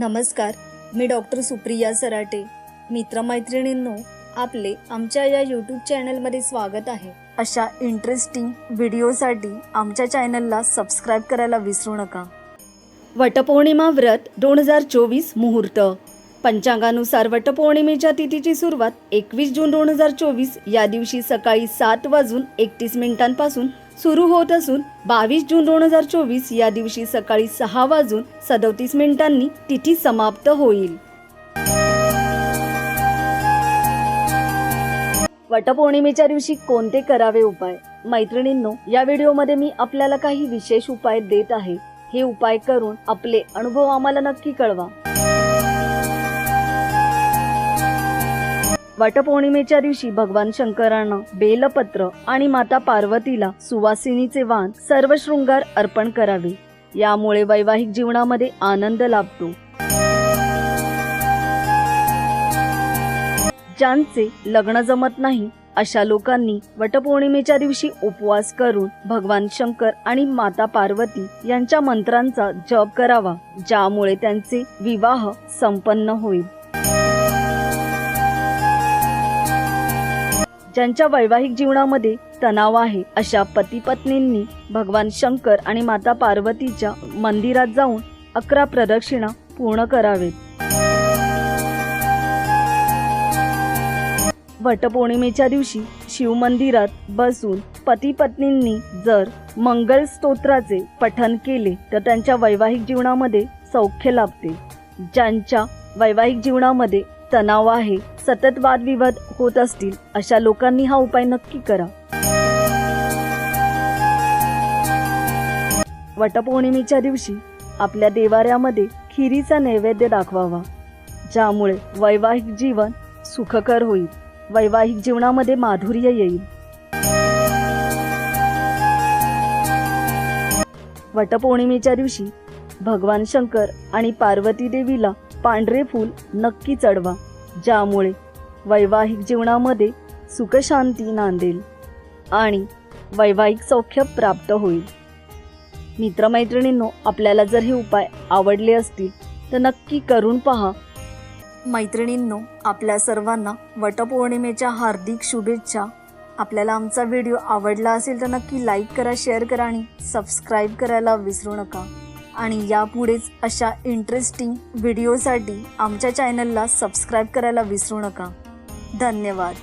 नमस्कार मी डॉक्टर सुप्रिया सराटे. मित्रमैत्रिणींनो आपले आमच्या या यूट्यूब चॅनलमध्ये स्वागत आहे. अशा इंटरेस्टिंग व्हिडिओसाठी आमच्या चॅनलला सबस्क्राईब करायला विसरू नका. वटपौर्णिमा व्रत दोन हजार चोवीस मुहूर्त. पंचांगानुसार वटपौर्णिमेच्या तिथीची सुरुवात एकवीस जून दोन हजार चोवीस या दिवशी सकाळी सात वाजून एकतीस मिनिटांपासून सुरू होत असून बावीस जून दोन हजार चोवीस या दिवशी सकाळी सहा वाजून सदोतीस मिनिटांनी तिथी समाप्त होईल. वटपौर्णिमेच्या दिवशी कोणते करावे उपाय? मैत्रिणींनो या व्हिडिओमध्ये मी आपल्याला काही विशेष उपाय देत आहे. हे उपाय करून आपले अनुभव आम्हाला नक्की कळवा. वटपौर्णिमेच्या दिवशी भगवान शंकरांना बेलपत्र आणि माता पार्वतीला सुवासिनीचे वाण सर्व शृंगार अर्पण करावे. यामुळे वैवाहिक जीवनामध्ये आनंद लाभतो. ज्यांचे लग्न जमत नाही अशा लोकांनी वटपौर्णिमेच्या दिवशी उपवास करून भगवान शंकर आणि माता पार्वती यांच्या मंत्रांचा जप करावा ज्यामुळे त्यांचे विवाह संपन्न होईल. ज्यांच्या वैवाहिक जीवनामध्ये तणाव आहे अशा पती पत्नींनी भगवान शंकर आणि माता पार्वतीच्या मंदिरात जाऊन अकरा प्रदक्षिणा पूर्ण करावेत. वटपौर्णिमेच्या दिवशी शिवमंदिरात बसून पती पत्नींनी जर मंगल स्तोत्राचे पठन केले तर त्यांच्या वैवाहिक जीवनामध्ये सौख्य लाभते. ज्यांच्या वैवाहिक जीवनामध्ये तणाव आहे सतत वादविवाद होत असतील अशा लोकांनी हा उपाय नक्की करा. वटपौर्णिमेच्या दिवशी आपल्या देवाऱ्यामध्ये खिरीचा नैवेद्य दाखवावा ज्यामुळे वैवाहिक जीवन सुखकर होईल. वैवाहिक जीवनामध्ये माधुर्य येईल. वटपौर्णिमेच्या दिवशी भगवान शंकर आणि पार्वती देवीला पांढरे फूल नक्की चढवा ज्यामुळे वैवाहिक जीवनामध्ये सुखशांती नांदेल आणि वैवाहिक सौख्य प्राप्त होईल. मित्रमैत्रिणींनो आपल्याला जर हे उपाय आवडले असतील तर नक्की करून पहा. मैत्रिणींनो आपल्या सर्वांना वटपौर्णिमेच्या हार्दिक शुभेच्छा. आपल्याला आमचा व्हिडिओ आवडला असेल तर नक्की लाईक करा शेअर करा आणि सबस्क्राईब करायला विसरू नका. आणि यापुढेच अशा इंटरेस्टिंग व्हिडिओसाठी आमच्या चॅनलला सबस्क्राईब करायला विसरू नका. धन्यवाद.